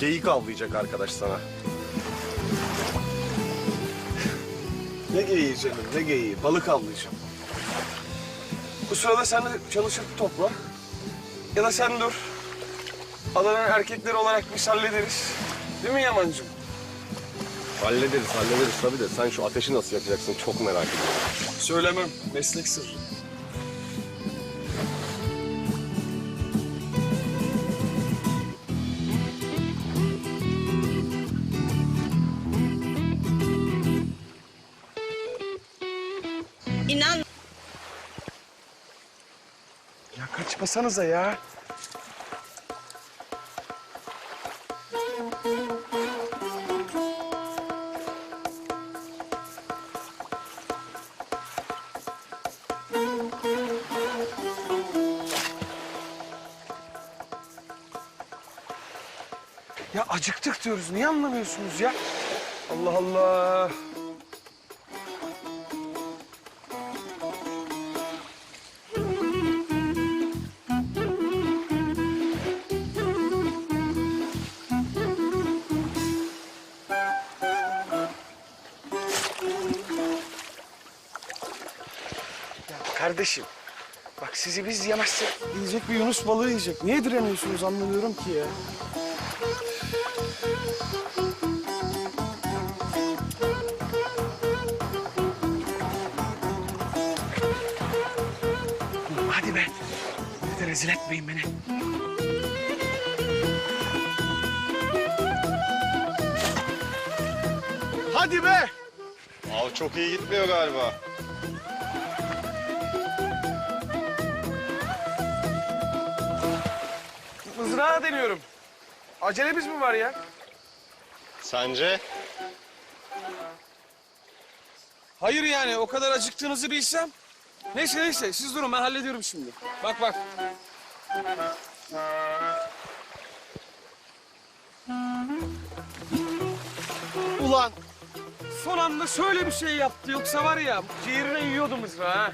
Geyik avlayacak arkadaş sana. Ne geyiği canım, ne geyiği? Balık avlayacağım. Bu sırada sen de çalışıp topla. Ya da sen dur. Adanın erkekleri olarak biz hallederiz. Değil mi Yamancığım? Hallederiz, hallederiz tabii de sen şu ateşi nasıl yakacaksın çok merak ediyorum. Söylemem, meslek sırrı. İnan Ya kaçmasanıza ya. Ya acıktık diyoruz. Niye anlamıyorsunuz ya? Allah Allah. Kardeşim. Bak sizi biz yemezsek yiyecek bir Yunus balığı yiyecek. Niye direniyorsunuz anlamıyorum ki ya. Hadi be. Bir de rezil etmeyin beni. Hadi be. Av çok iyi gitmiyor galiba. Mızrağa deniyorum. Acelemiz mi var ya? Sence? Hayır yani o kadar acıktığınızı bilsem. Neyse neyse siz durun ben hallediyorum şimdi. Bak bak. Ulan son anda şöyle bir şey yaptı yoksa var ya ciğerine yiyordu mızrağı ha.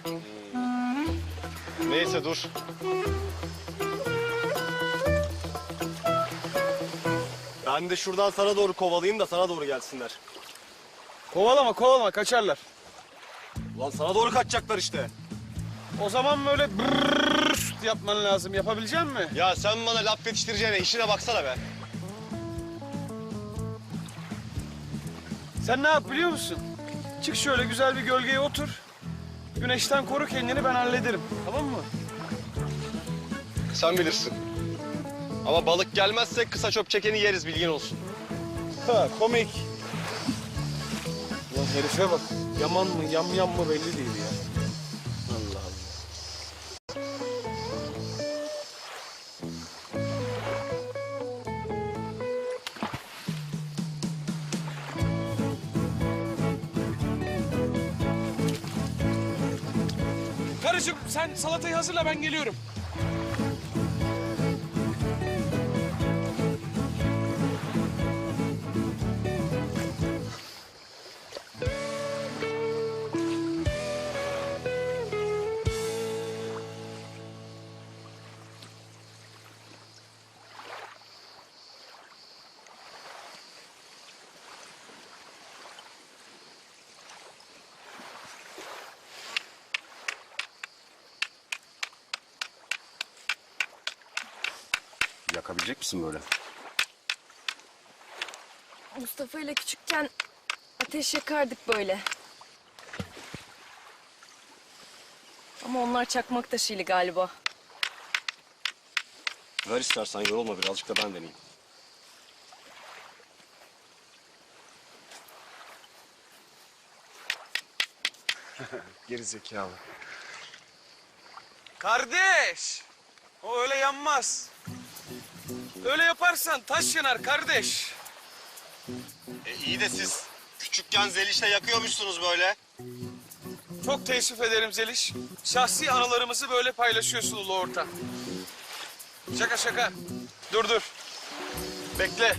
Neyse dur. Ben de şuradan sana doğru kovalayayım da sana doğru gelsinler. Kovalama kovalama kaçarlar. Ulan sana doğru kaçacaklar işte. O zaman böyle brrrr yapman lazım. Yapabilecek misin? Ya sen bana laf yetiştireceğine işine baksana be. Sen ne yap biliyor musun? Çık şöyle güzel bir gölgeye otur. Güneşten koru kendini ben hallederim. Tamam mı? Sen bilirsin. Ama balık gelmezse kısa çöp çekeni yeriz bilgin olsun. Ha komik. Ulan herife bak. Yaman mı yam yam mı belli değil ya. Allah Allah. Karıcığım sen salatayı hazırla ben geliyorum. Yakabilecek misin böyle? Mustafa ile küçükken ateş yakardık böyle. Ama onlar çakmak taşıyla galiba. Ver istersen yorulma birazcık da ben deneyeyim. Geri zekalı. Kardeş! O öyle yanmaz. Öyle yaparsan taş yanar kardeş. E iyi de siz küçükken Zeliş'te yakıyormuşsunuz böyle. Çok teessüf ederim Zeliş. Şahsi anılarımızı böyle paylaşıyorsun ulu orta. Şaka şaka. Dur dur. Bekle.